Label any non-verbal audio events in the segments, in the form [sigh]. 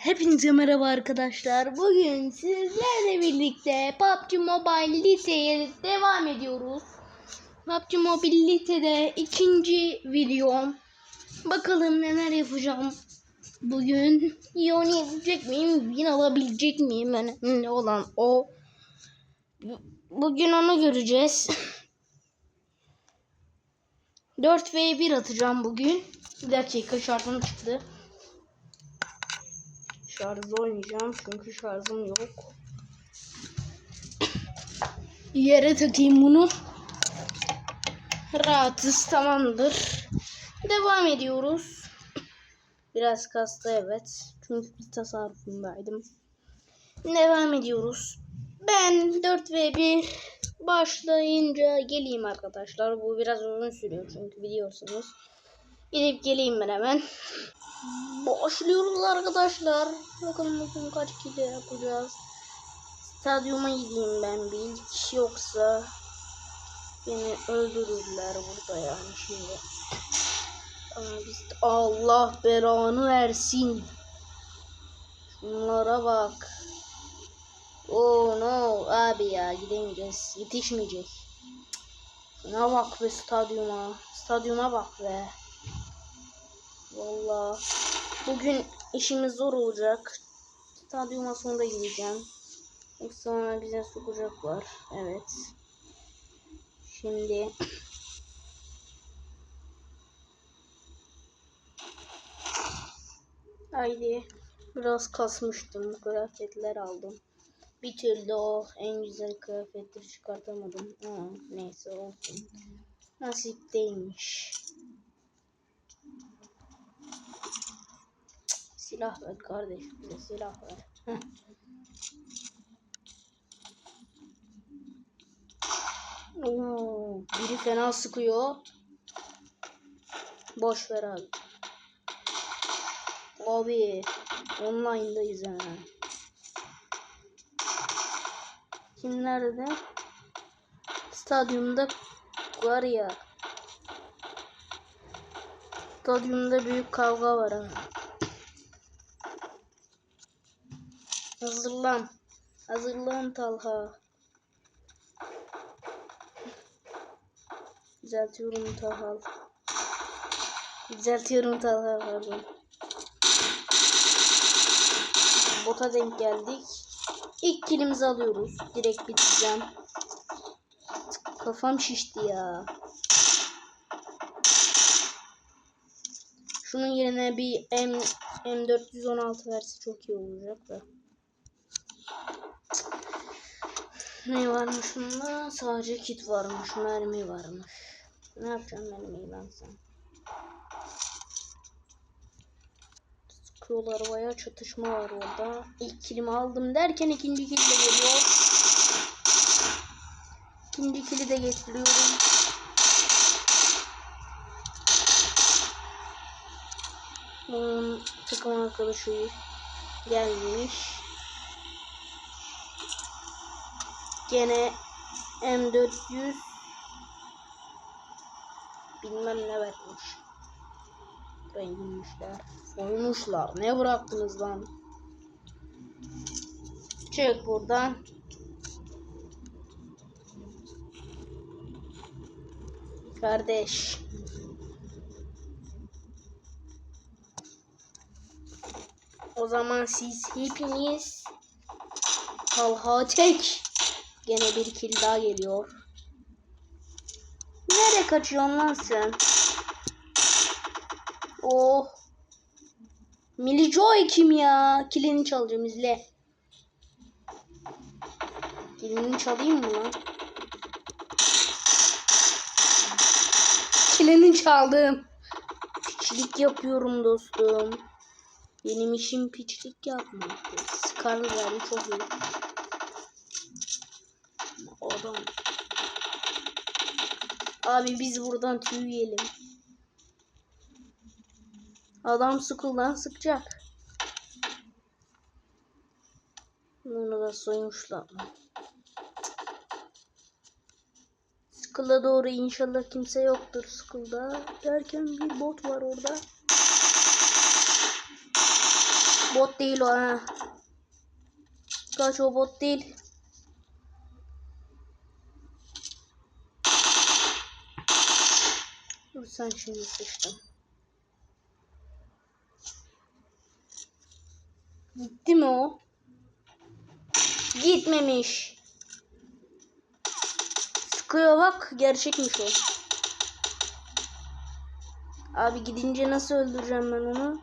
Hepinize merhaba arkadaşlar. Bugün sizlerle birlikte PUBG Mobile Lite'ye devam ediyoruz. PUBG Mobile Lite'de ikinci videom. Bakalım neler yapacağım. Bugün iyi oynayabilecek miyim? Win alabilecek miyim? Önemli olan o. Bu- Bugün onu göreceğiz. 4 v 1 atacağım bugün. Bir dakika şartım çıktı. Şarjı oynayacağım çünkü şarjım yok. Yere takayım bunu. Rahatız tamamdır. Devam ediyoruz. Biraz kastı evet. Çünkü bir tasarrufundaydım. Devam ediyoruz. Ben 4 ve 1 başlayınca geleyim arkadaşlar. Bu biraz uzun sürüyor çünkü biliyorsunuz. Gidip geleyim ben hemen. Başlıyoruz arkadaşlar. Bakalım bugün kaç kilo yapacağız. Stadyuma gideyim ben bir ilk yoksa beni öldürürler burada yani şimdi. Allah belanı versin. Şunlara bak. Oh no abi ya gidemeyeceğiz. Yetişmeyecek. Şuna bak be stadyuma. Stadyuma bak be. Valla bugün işimiz zor olacak. Stadyuma sonunda gideceğim. Sonra bize sokacaklar. Evet. Şimdi [sniffs] Haydi biraz kasmıştım. Kıyafetler aldım. Bir türlü o en güzel kıyafetleri çıkartamadım. Ama neyse olsun. Nasip değilmiş. Silah ver kardeş bize silah ver. Heh. Oo, biri fena sıkıyor. Boş ver abi. Abi online'dayız ha. Kim nerede? Stadyumda var ya. Stadyumda büyük kavga var ha. Hazırlan. Hazırlan Talha. Düzeltiyorum Talha. Düzeltiyorum Talha pardon. Bota denk geldik. İlk kilimizi alıyoruz. Direkt bitireceğim. Kafam şişti ya. Şunun yerine bir M M416 verse çok iyi olacak da. Ne varmış bunda? Sadece kit varmış, mermi varmış. Ne yapacağım mermiyi ben sen? Sıkıyorlar bayağı çatışma var orada. İlk kilimi aldım derken ikinci kill de geliyor. İkinci kili de getiriyorum. Onun takım arkadaşı gelmiş. Gene M400 bilmem ne vermiş. Buraya. Soymuşlar. Ne bıraktınız lan? Çık buradan. Kardeş. O zaman siz hepiniz Talha tek. Gene bir kill daha geliyor. Nereye kaçıyorsun lan sen? Oh. Millie kim ya? Kilini çalacağım izle. Kilini çalayım mı lan? Kilini çaldım. Piçlik yapıyorum dostum. Benim işim piçlik yapmak. Scar'lı verdi çok iyi. Adam. Abi biz buradan tüy yiyelim. Adam sıkıldan sıkacak. Bunu da soymuşlar. Skull'a doğru inşallah kimse yoktur Skull'da. Derken bir bot var orada. Bot değil o ha. Kaç o bot değil. Dur sen şimdi sıçtın. Gitti mi o? Gitmemiş. Sıkıyor bak gerçekmiş o. Abi gidince nasıl öldüreceğim ben onu?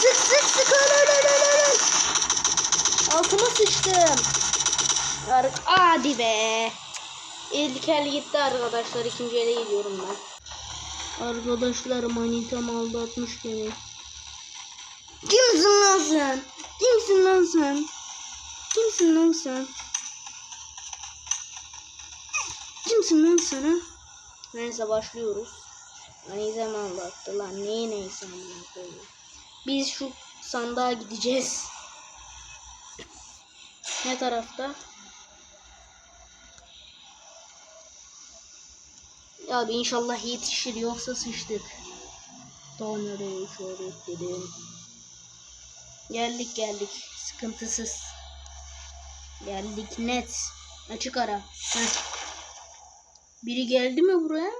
Sık sık sık öl öl öl öl öl. Altıma sıçtım. Hadi be. İlk el gitti arkadaşlar. İkinci ele gidiyorum ben. Arkadaşlar manitam aldatmış beni. Kimsin lan sen? Kimsin lan sen? Kimsin lan sen? Kimsin lan sen ha? Neyse başlıyoruz. Manitam aldattı lan. Neyi neyse koyayım. Biz şu sandığa gideceğiz. Ne tarafta? Abi inşallah yetişir yoksa sıçtık. Donları işaretledim. Geldik geldik. Sıkıntısız. Geldik net. Açık ara. Heh. Biri geldi mi buraya?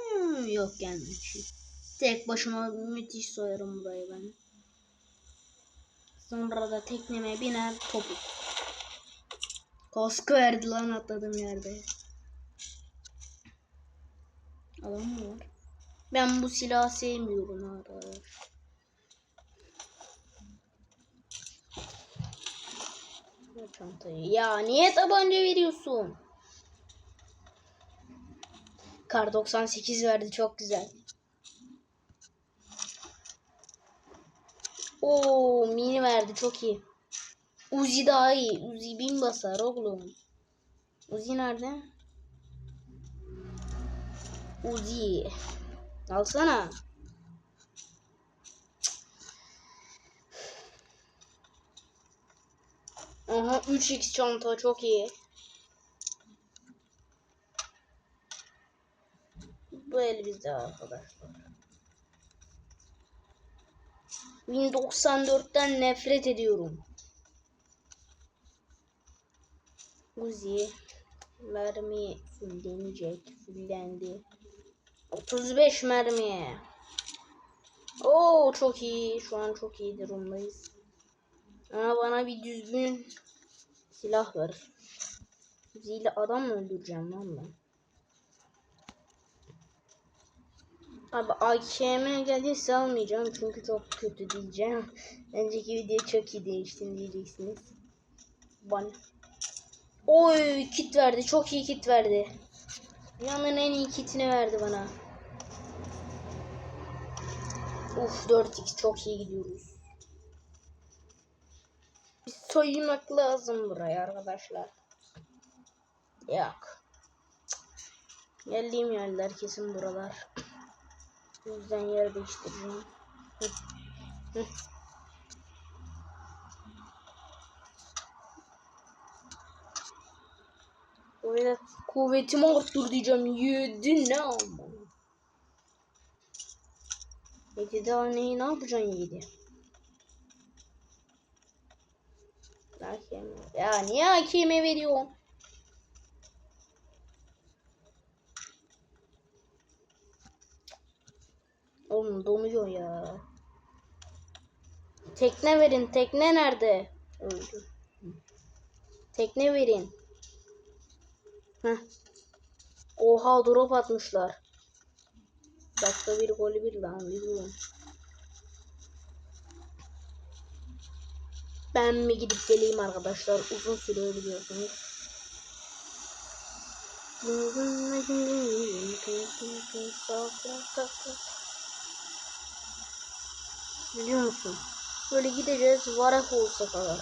Yok gelmemiş. Tek başıma müthiş soyarım burayı ben. Sonra da tekneme biner topuk. Kaskı verdi lan atladım yerde. Adam mı var? Ben bu silahı sevmiyorum arkadaşlar. Çantayı. Ya niye tabanca veriyorsun? Kar 98 verdi çok güzel. Oo mini verdi çok iyi. Uzi daha iyi. Uzi bin basar oğlum. Uzi nerede? Uzi. Alsana. Aha 3x çanta çok iyi. Bu el bizde arkadaşlar. 1094'ten nefret ediyorum. Uzi mermi fullenecek. Fullendi. 35 mermi. Oo çok iyi. Şu an çok iyi durumdayız. Ama bana bir düzgün silah ver. Uzi'yle adam mı öldüreceğim lan ben? Abi AKM gelirse almayacağım çünkü çok kötü diyeceğim. Önceki video çok iyi değiştin diyeceksiniz. Bana. Oy kit verdi. Çok iyi kit verdi. Dünyanın en iyi kitini verdi bana. Uf 4x çok iyi gidiyoruz. Biz soymak lazım buraya arkadaşlar. Yok. Geldiğim yerler kesin buralar. O yüzden yer değiştireceğim. Hı. Hı. Böyle kuvvetimi arttır diyeceğim. Yedi ne ama. Yedi daha neyi ne yapacaksın yedi? Hakeme. Ya niye hakeme veriyorsun? Oğlum donuyor ya. Tekne verin. Tekne nerede? Öldü. Tekne verin. Heh. Oha drop atmışlar. Dakika bir golü bir lan biliyorum. Ben mi gidip geleyim arkadaşlar? Uzun sürüyor biliyorsunuz. Biliyor musun? Böyle gideceğiz Varak olsa kadar.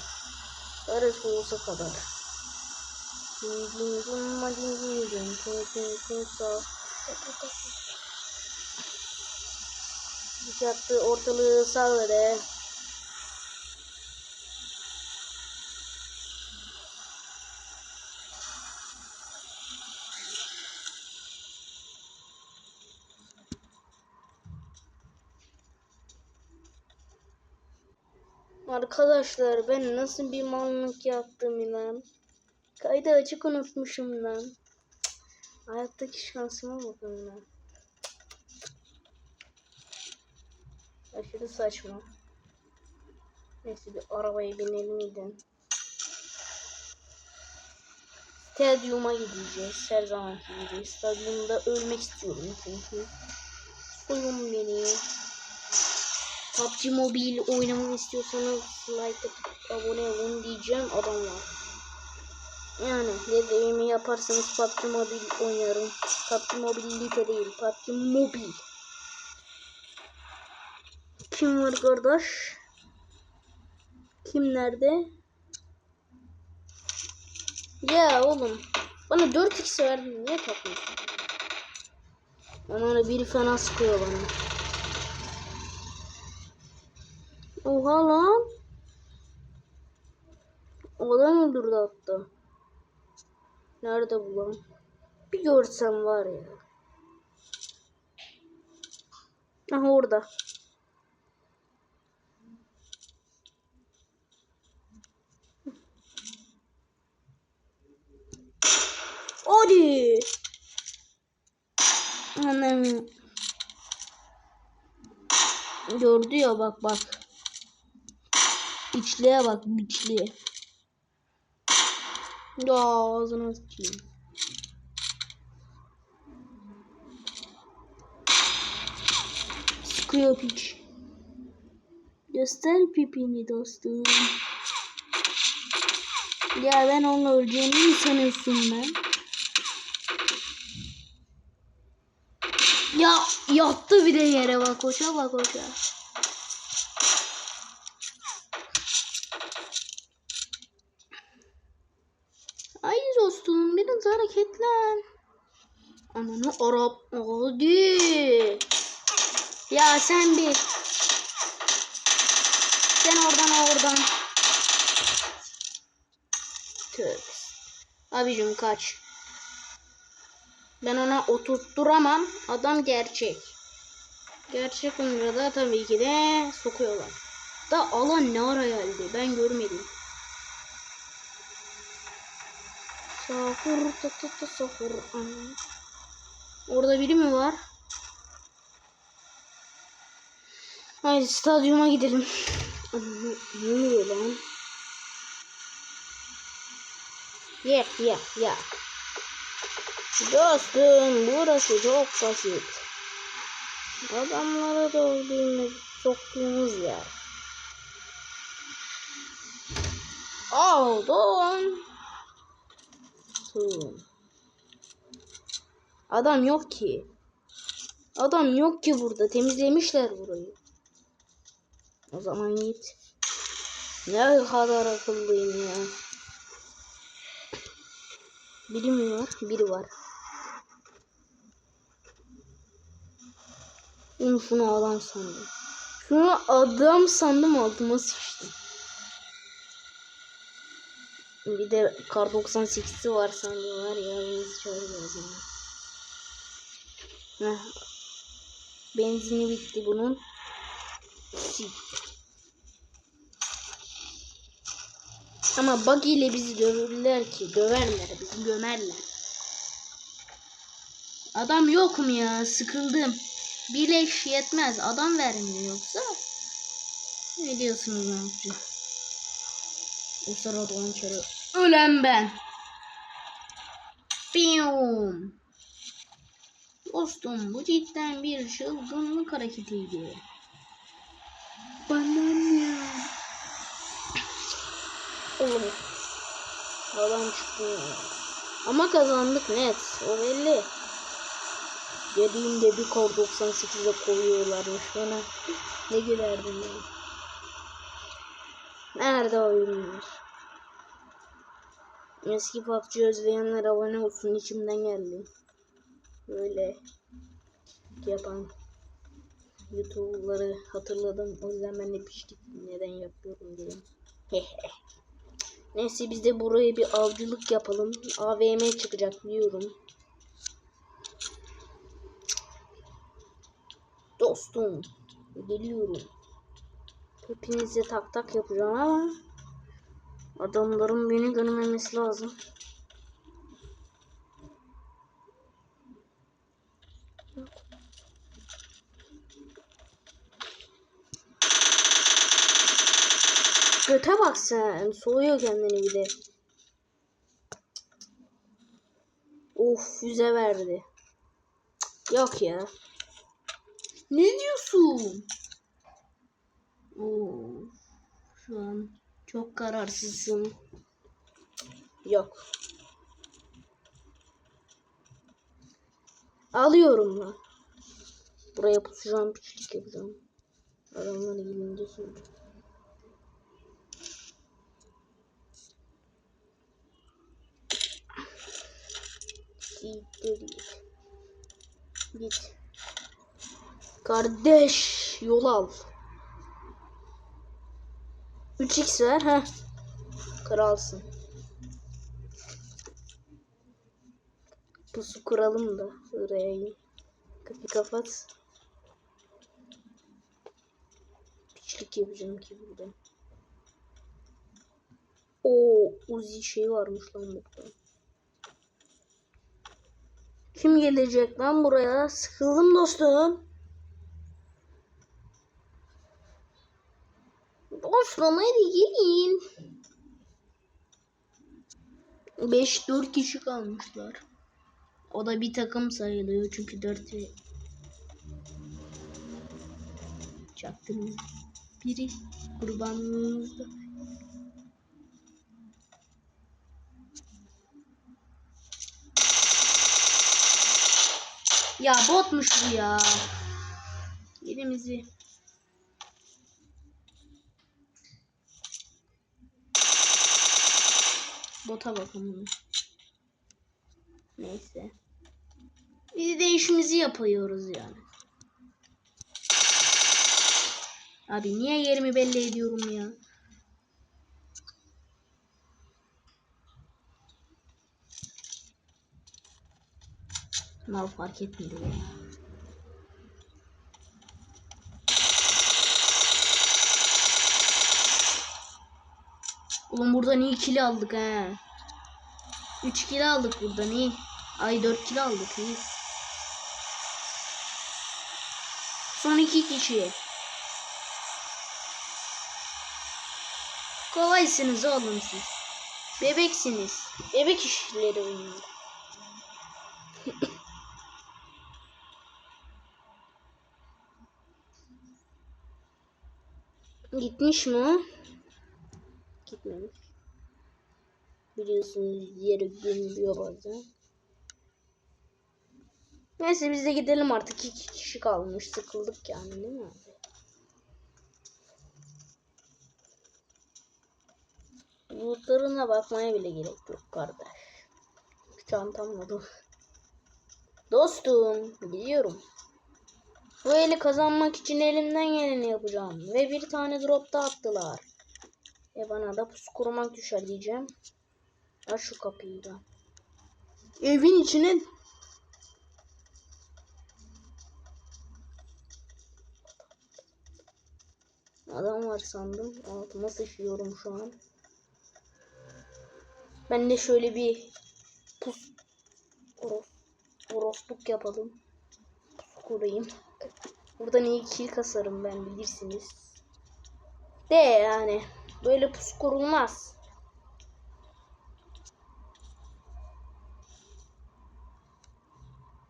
Varak olsa kadar. Düzeltti ortalığı sağladı. Arkadaşlar ben nasıl bir mallık yaptım lan. Kaydı açık unutmuşum lan. Hayattaki şansıma bakın lan. Aşırı saçma. Neyse bir arabaya binelim gidin. Stadyuma gideceğiz. Her zamanki gibi. Stadyumda ölmek istiyorum çünkü. Soyun beni. PUBG Mobile oynamamı istiyorsanız like atıp abone olun diyeceğim adamlar. Yani dediğimi yaparsanız PUBG Mobile oynarım. PUBG Mobile Lite değil. PUBG Mobile. Kim var kardeş? Kim nerede? Ya oğlum. Bana 4x verdin. Niye takmıyorsun? Bana biri fena sıkıyor bana. Oha lan. Adam öldürdü hatta. Nerede bu lan? Bir görsem var ya. Aha orada. Hadi. Anam. Gördü ya bak bak. İçliğe bak güçlüye. Ya ağzına sıçayım. Sıkıyor piç. Göster pipini dostum. Ya ben onunla öleceğimi mi sanıyorsun ben? Ya yattı bir de yere bak koça bak koça. Ay dostum biraz hareketlen. Ananı Arap hadi. Ya sen bir. Sen oradan oradan. Tövbe. Abicim kaç. Ben ona oturtturamam. Adam gerçek. Gerçek olunca da tabii ki de sokuyorlar. Da alan ne ara geldi ben görmedim. Sahur ta ta sahur. Orada biri mi var? Haydi stadyuma gidelim. [laughs] Ne oluyor lan? Ye ye ye. Dostum burası çok basit. Adamlara dövdüğümüz, soktuğumuz yer. Aldım. Tüm. Adam yok ki. Adam yok ki burada. Temizlemişler burayı. O zaman git. Ne kadar akıllıyım ya. Biri var? Biri var. Oğlum şunu adam sandım. Şunu adam sandım altıma sıçtım. Bir de kar 98'i var sandım var ya. Beni çağırıyor o zaman. Benzini bitti bunun. Ama bug ile bizi döverler ki. Döverler bizi gömerler. Adam yok mu ya? Sıkıldım. Bir leş yetmez. Adam vermiyor yoksa. Ne diyorsunuz ne yapacağım? O sırada on kere ölen ben. Biyum. Dostum bu cidden bir çılgınlık hareketiydi. Bana ya. Oğlum. Adam çıktı. Ama kazandık net. O belli. Dediğimde bir kor 98'e koyuyorlarmış bana. Ne gülerdim ben. Nerede oyunlar? Eski PUBG özleyenler abone olsun içimden geldi. Böyle yapan YouTube'ları hatırladım. O yüzden ben de piştik neden yapıyorum dedim. [laughs] Neyse biz de buraya bir avcılık yapalım. AVM çıkacak biliyorum. Dostum. Geliyorum. Hepinize tak tak yapacağım ama adamların beni görmemesi lazım. Göte bak sen. Soğuyor kendini bir de. Of füze verdi. Yok ya. Ne diyorsun? Oo, şu an çok kararsızsın. Yok. Alıyorum ben. Buraya pusacağım, piçlik yapacağım. Adamlar gelince. Git git. Git. Kardeş yol al. 3x ver ha. Kralsın. Pusu kuralım da oraya. Kapıyı kapat. Piçlik yapacağım ki burada. O Uzi şey varmış lan burada. Kim gelecek lan buraya? Sıkıldım dostum. Dostum hadi gelin. 5-4 kişi kalmışlar. O da bir takım sayılıyor çünkü 4 Çaktırma. Biri kurbanlığımızda. Ya botmuş bu ya. Yerimizi. Bota bakalım. Neyse. Biz de işimizi yapıyoruz yani. Abi niye yerimi belli ediyorum ya? Mal fark etmedi ya. Oğlum buradan iyi kilo aldık he. 3 kilo aldık buradan iyi. Ay 4 kilo aldık iyi. Son iki kişi. Kolaysınız oğlum siz. Bebeksiniz. Bebek işleri bunlar. [coughs] Gitmiş mi o? Gitmemiş. Biliyorsunuz yere gömülüyor bazen. Neyse biz de gidelim artık. İki kişi kalmış. Sıkıldık yani değil mi abi? Bulutlarına bakmaya bile gerek yok kardeş. Çantamla dur. Dostum gidiyorum. Bu eli kazanmak için elimden geleni yapacağım. Ve bir tane drop da attılar. E bana da pus kurmak düşer diyeceğim. Aç şu kapıyı da. Evin içine Adam var sandım. Altıma sıçıyorum şu an. Ben de şöyle bir pus oros, orosluk yapalım. Pus kurayım. Buradan iyi kill kasarım ben bilirsiniz. De yani böyle pus kurulmaz.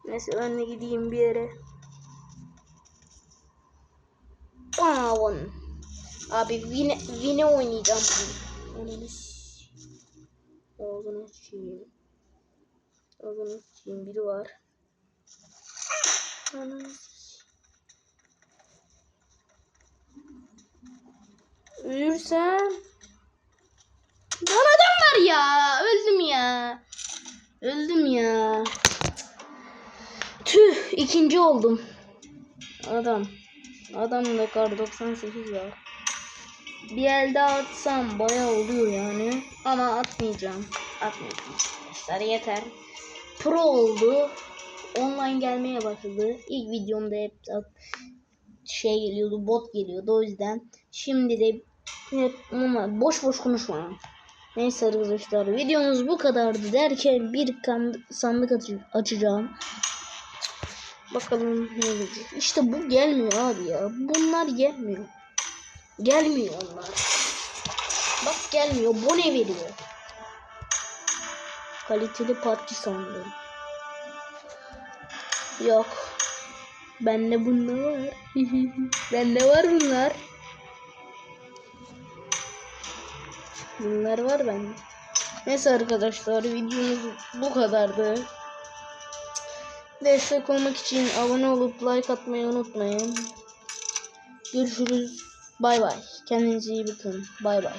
Neyse de gideyim bir yere. Wow. Abi Vine, Vine oynayacağım. Onu Ağzını sıçayım. Ağzını sıçayım. Biri var. Ananı Ölürsem. Lan adam var ya. Öldüm ya. Öldüm ya. Tüh. ikinci oldum. Adam. Adamda kar 98 var. Bir el daha atsam baya oluyor yani. Ama atmayacağım. Atmayacağım. Arkadaşlar yeter. Pro oldu. Online gelmeye başladı. İlk videomda hep şey geliyordu, bot geliyordu o yüzden. Şimdi de hep normal boş boş konuşma. Neyse arkadaşlar videomuz bu kadardı derken bir sandık açacağım. Bakalım ne gelecek. İşte bu gelmiyor abi ya. Bunlar gelmiyor. Gelmiyor onlar. Bak gelmiyor. Bu ne veriyor? Kaliteli parça sandım. Yok. Bende bunda var. [laughs] Bende var bunlar. Bunlar var bende. Neyse arkadaşlar videomuz bu kadardı. Destek olmak için abone olup like atmayı unutmayın. Görüşürüz. Bay bay. Kendinize iyi bakın. Bay bay.